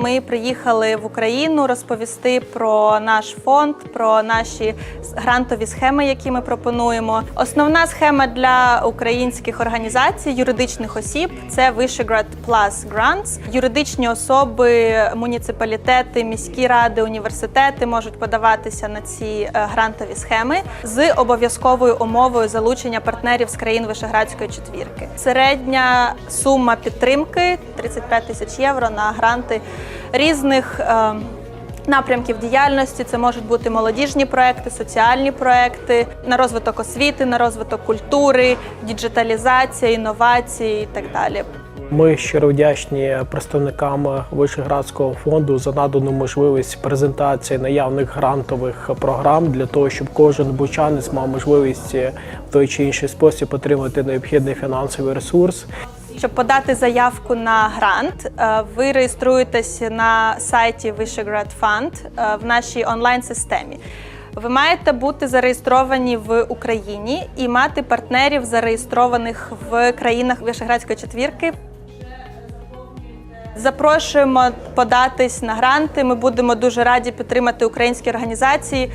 Ми приїхали в Україну розповісти про наш фонд, про наші грантові схеми, які ми пропонуємо. Основна схема для українських організацій, юридичних осіб це Вишеград Plus Grants. Юридичні особи, муніципалітети, міські ради, університети можуть подаватися на ці е, грантові схеми з обов'язковою умовою залучення партнерів з країн Вишеградської четвірки. Середня сума підтримки 35 тисяч євро на гранти різних. е, Напрямків діяльності це можуть бути молодіжні проекти, соціальні проекти на розвиток освіти, на розвиток культури, діджиталізація, інновації і так далі. Ми щиро вдячні представникам Вишеградського фонду за надану можливість презентації наявних грантових програм для того, щоб кожен бучанець мав можливість в той чи інший спосіб отримати необхідний фінансовий ресурс. Щоб подати заявку на грант, е, ви реєструєтесь на сайті Вишеград Фанд е, в нашій онлайн-системі. Ви маєте бути зареєстровані в Україні і мати партнерів, зареєстрованих в країнах Вишеградської четвірки. Запрошуємо податись на гранти. Ми будемо дуже раді підтримати українські організації.